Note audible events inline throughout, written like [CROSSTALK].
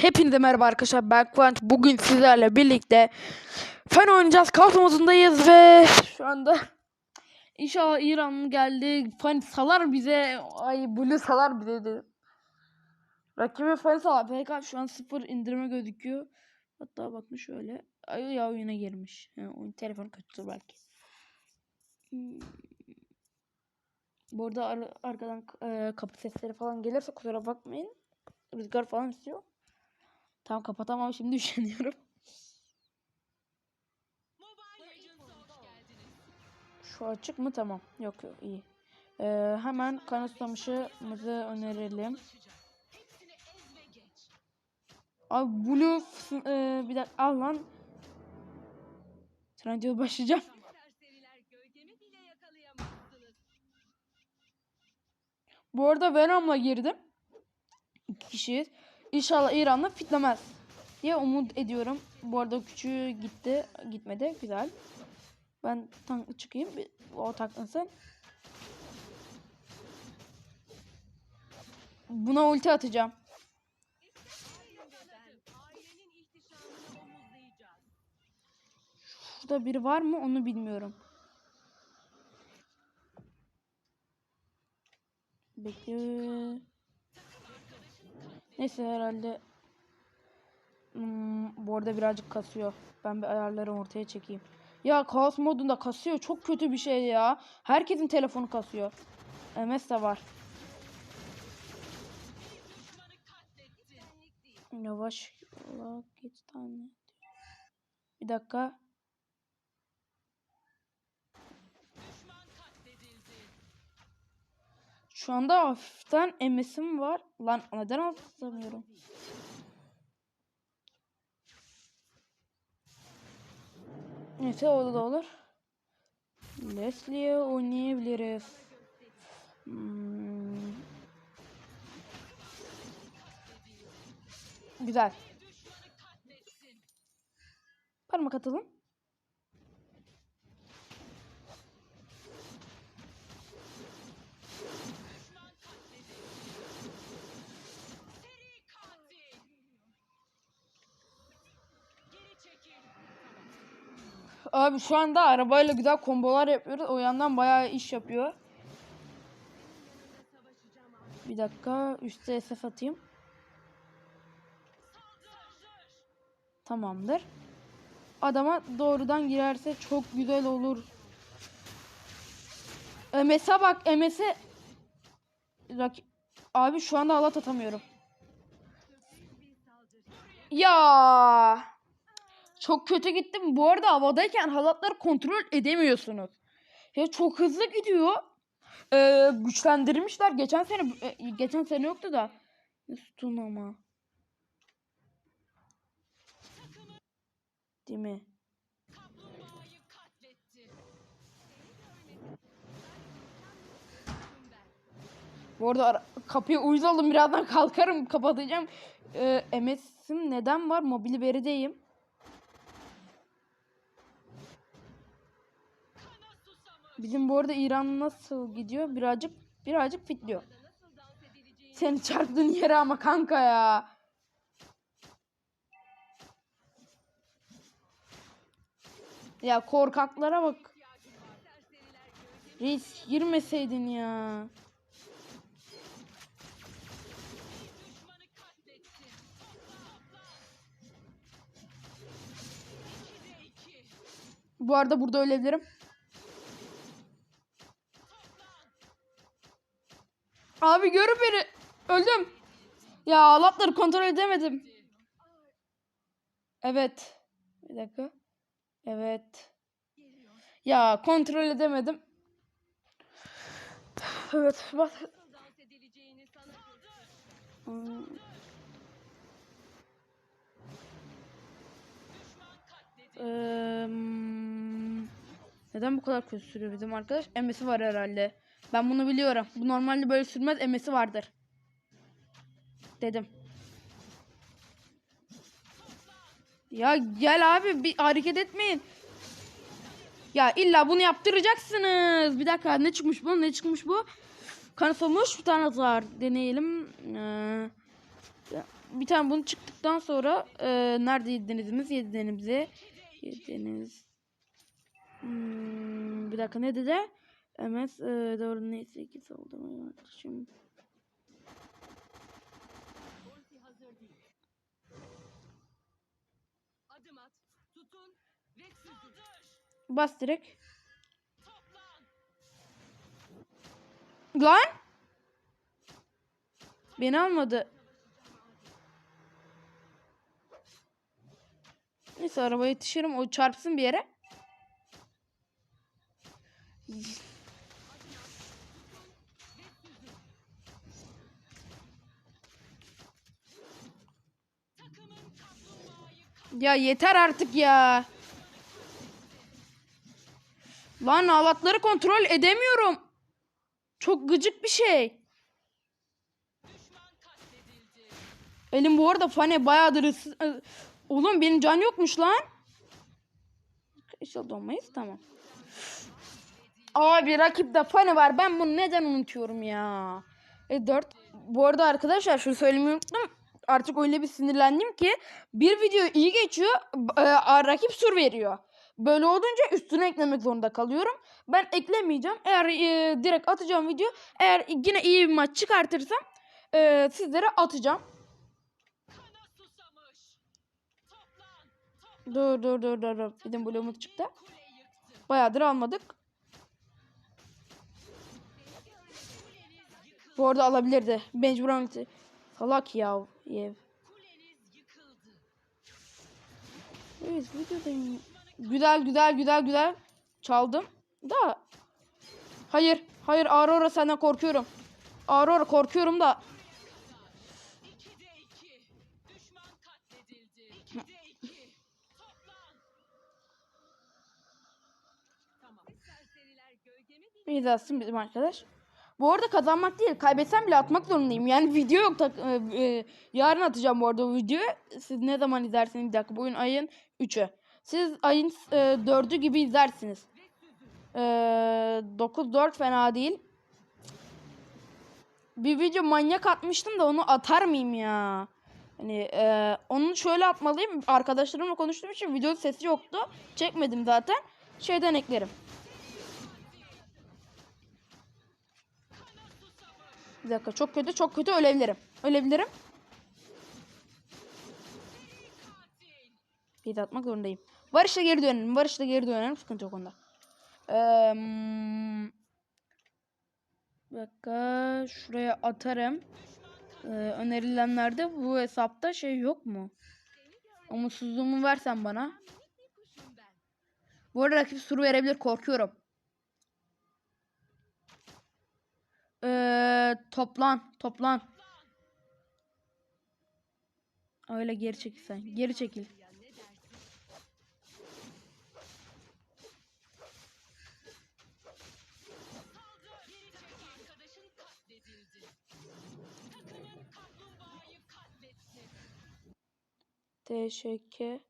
Hepinize merhaba arkadaşlar ben Kıvanç. Bugün sizlerle birlikte fen oynayacağız. Kaos modundayız ve şu anda inşallah İran geldi. Fen salar bize. Ay Blue salar bize dedi. Rakibe fen salar. PK şu an sıfır indirme gözüküyor. Hatta bakın şöyle. Ay ya oyuna girmiş. Ha, oyun telefon kötüdür belki. Hmm. Bu arada ar- arkadan e, kapı sesleri falan gelirse kusura bakmayın. Rüzgar falan istiyor. Tamam kapatamam şimdi [LAUGHS] üşeniyorum. Şu açık mı? Tamam. Yok yok iyi. Ee, hemen kanıtlamışımızı önerelim. Abi Blue e, bir dakika al lan. Trendyol başlayacağım. Bu arada Venom'la girdim. İki kişiyiz. İnşallah İran'la fitlemez diye umut ediyorum. Bu arada küçüğü gitti. Gitmedi. Güzel. Ben tanklı çıkayım. O taklansın. Buna ulti atacağım. Şurada biri var mı onu bilmiyorum. Bekle. Neyse herhalde. Hmm, bu arada birazcık kasıyor. Ben bir ayarları ortaya çekeyim. Ya kaos modunda kasıyor. Çok kötü bir şey ya. Herkesin telefonu kasıyor. MS de var. Yavaş git. Bir dakika. Şu anda hafiften MS'im var. Lan neden atlamıyorum? Neyse o da olur. Leslie'ye oynayabiliriz. Hmm. Güzel. Parmak atalım. Abi şu anda arabayla güzel kombolar yapıyoruz. O yandan bayağı iş yapıyor. Bir dakika. Üste SF atayım. Tamamdır. Adama doğrudan girerse çok güzel olur. MS'e bak MS'e Abi şu anda halat atamıyorum. Ya. Çok kötü gittim. Bu arada havadayken halatları kontrol edemiyorsunuz. Ya çok hızlı gidiyor. Ee, güçlendirmişler. Geçen sene e, geçen sene yoktu da. Stun ama. Değil mi? Bu arada ara- kapıya uyuz oldum. Birazdan kalkarım. Kapatacağım. Ee, MS'im neden var? Mobil verideyim. Bizim bu arada İran nasıl gidiyor? Birazcık birazcık fitliyor. Seni çarptığın yere ama kanka ya. Ya korkaklara bak. Reis girmeseydin ya. Bu arada burada ölebilirim. Abi görün beni. Öldüm. Ya Allah'ları kontrol edemedim. Evet. Bir dakika. Evet. Ya kontrol edemedim. Evet. Bak. Hmm, neden bu kadar kötü sürüyor bizim arkadaş? Emesi var herhalde. Ben bunu biliyorum. Bu normalde böyle sürmez. Emesi vardır. Dedim. Ya gel abi bir hareket etmeyin. Ya illa bunu yaptıracaksınız. Bir dakika ne çıkmış bu? Ne çıkmış bu? Kanıtlamış bir tane var. Deneyelim. Ee, bir tane bunu çıktıktan sonra e, nerede yediğinizimiz yediğinizi yediğiniz hmm, bir dakika ne dedi? MS e, doğru neyse ki saldırma Şimdi Ulti hazır değil. Adım at, tutun ve süzün. bas direkt. Toplan. Lan! Beni almadı. Neyse arabaya yetişirim. O çarpsın bir yere. Ya yeter artık ya. Lan halatları kontrol edemiyorum. Çok gıcık bir şey. Elim bu arada fane bayağıdır ısı- Oğlum benim can yokmuş lan. İnşallah donmayız tamam. Abi rakipte fane var. Ben bunu neden unutuyorum ya? E 4. Bu arada arkadaşlar şunu söylemeyi unuttum. Artık öyle bir sinirlendim ki bir video iyi geçiyor. e, rakip sur veriyor. Böyle olunca üstüne eklemek zorunda kalıyorum. Ben eklemeyeceğim. Eğer e, direkt atacağım video. Eğer yine iyi bir maç çıkartırsam e, sizlere atacağım. Dur dur dur dur. dur. De bloğumuz çıktı. Bayağıdır almadık. Bu arada alabilirdi. Mecburen. Salak ya. Yev. Evet videodayım. Güzel güzel güzel güzel. Çaldım. Da. Hayır. Hayır Aurora senden korkuyorum. Aurora korkuyorum da. 2'de 2. Düşman katledildi. 2'de 2. Toplan. Tamam. Serseriler gölgeme bir İyi de bizim arkadaş. Bu arada kazanmak değil. Kaybetsem bile atmak zorundayım. Yani [LAUGHS] video yok. tak- e, e, yarın atacağım bu arada o videoyu. Siz ne zaman izlersiniz? Bir dakika. Bugün ayın 3'ü. Siz ayın e, 4'ü gibi izlersiniz. E, 9-4 fena değil. Bir video manyak atmıştım da onu atar mıyım ya? Hani e, onu şöyle atmalıyım. Arkadaşlarımla konuştuğum için videonun sesi yoktu. Çekmedim zaten. Şeyden eklerim. Bir dakika çok kötü çok kötü ölebilirim. Ölebilirim. de atmak zorundayım. Barış'la geri dönelim. Barış'la geri dönelim. Sıkıntı yok onda. Eee, bir dakika. Şuraya atarım. Ee, önerilenlerde bu hesapta şey yok mu? Umutsuzluğumu versen bana. Bu arada rakip suru verebilir. Korkuyorum. Toplan. Toplan. Öyle geri çekil sen. Geri çekil. Teşekkürler.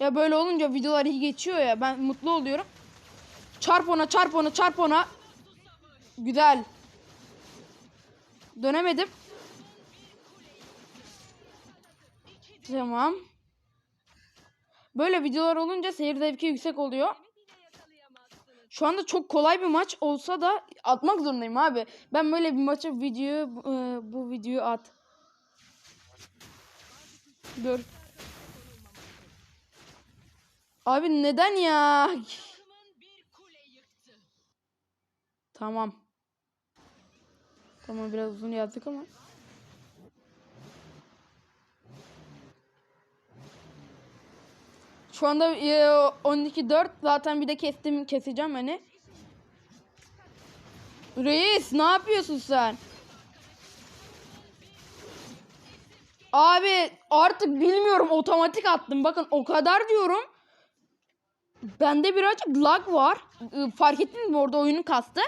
Ya böyle olunca videolar iyi geçiyor ya. Ben mutlu oluyorum. Çarp ona, çarp ona, çarp ona. Güzel. Dönemedim. Tamam. Böyle videolar olunca seyir zevki yüksek oluyor. Şu anda çok kolay bir maç olsa da atmak zorundayım abi. Ben böyle bir maça videoyu e, bu videoyu at. Dur. Abi neden ya? Tamam. Tamam biraz uzun yazdık ama. Şu anda e, 12-4 zaten bir de kestim keseceğim hani. Reis ne yapıyorsun sen? Abi artık bilmiyorum otomatik attım. Bakın o kadar diyorum. Bende birazcık lag var. Ee, Fark ettiniz mi orada oyunun kastı?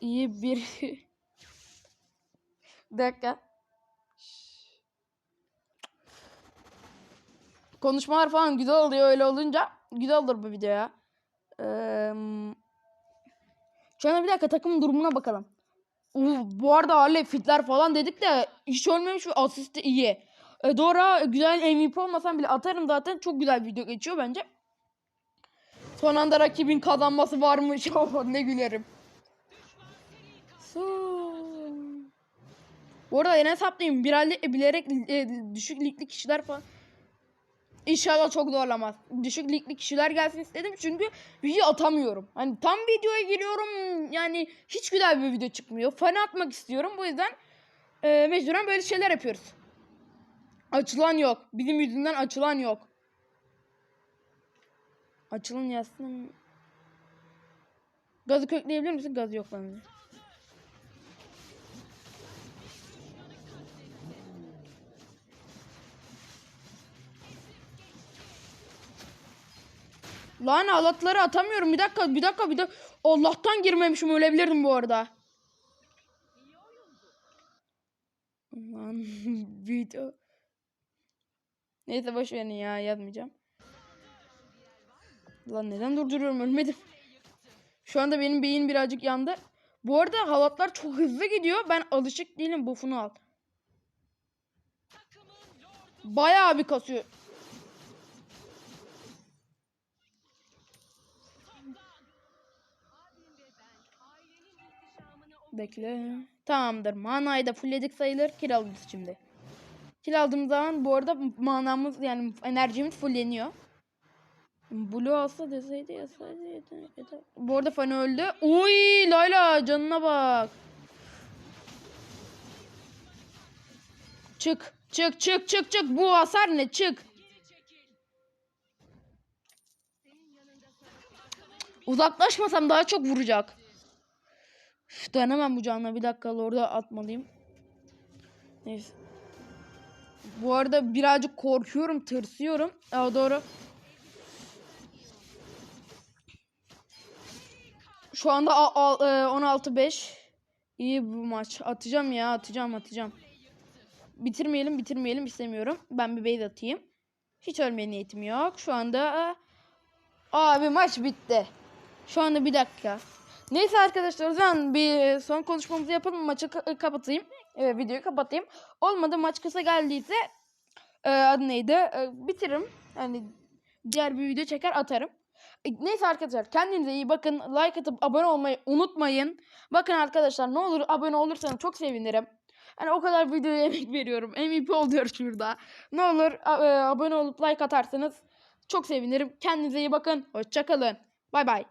İyi bir... [LAUGHS] Dakika. Konuşmalar falan güzel oluyor öyle olunca. Güzel olur bu video ya. Ee, şu anda bir dakika takımın durumuna bakalım. Uf, bu arada Harley fitler falan dedik de hiç ölmemiş ve asisti iyi. E, Dora güzel MVP olmasam bile atarım zaten. Çok güzel video geçiyor bence. Son anda rakibin kazanması varmış. [LAUGHS] Oh, ne gülerim. Su- Bu arada yine hesaplayayım. Bilerek, bilerek e, düşük ligli kişiler falan. İnşallah çok zorlamaz. Düşük ligli kişiler gelsin istedim çünkü video atamıyorum. Hani tam videoya giriyorum yani hiç güzel bir video çıkmıyor. Fan atmak istiyorum bu yüzden e, mecburen böyle şeyler yapıyoruz. Açılan yok. Bizim yüzünden açılan yok. Açılan yazsın. Gazı kökleyebilir misin? Gaz yok bende. Lan alatları atamıyorum. Bir dakika, bir dakika, bir dakika. Allah'tan girmemişim. Ölebilirdim bu arada. Lan [LAUGHS] video. Neyse boş verin ya yazmayacağım. Lan neden durduruyorum ölmedim. Şu anda benim beyin birazcık yandı. Bu arada halatlar çok hızlı gidiyor. Ben alışık değilim. Buff'unu al. Bayağı bir kasıyor. abim ve ben ailenin ihtişamını o Bekle. Tamamdır. Manayı da fullledik sayılır. Kil alırız şimdi. Kil aldığımız zaman bu arada manamız yani enerjimiz fulleniyor. Blue alsa deseydi yasaydı. Bu arada Fanny öldü. Uy Layla canına bak. Çık. Çık çık çık çık. Bu hasar ne? Çık. Uzaklaşmasam daha çok vuracak. Üf, dayanamam bu canla. Bir dakika orada atmalıyım. Neyse. Bu arada birazcık korkuyorum, tırsıyorum. Aa, doğru. Şu anda a- a- e, 16-5. İyi bu maç. Atacağım ya, atacağım, atacağım. Bitirmeyelim, bitirmeyelim istemiyorum. Ben bir base atayım. Hiç ölmeye niyetim yok. Şu anda Abi maç bitti. Şu anda bir dakika. Neyse arkadaşlar o zaman bir son konuşmamızı yapalım. Maçı ka- kapatayım. Evet, videoyu kapatayım. Olmadı maç kısa geldiyse e, adı neydi? E, bitiririm. Yani diğer bir video çeker atarım. E, neyse arkadaşlar kendinize iyi bakın. Like atıp abone olmayı unutmayın. Bakın arkadaşlar ne olur abone olursanız çok sevinirim. Hani o kadar videoya [LAUGHS] emek veriyorum. MVP oluyor şurada. Ne olur e, abone olup like atarsanız çok sevinirim. Kendinize iyi bakın. Hoşçakalın. Bay bay.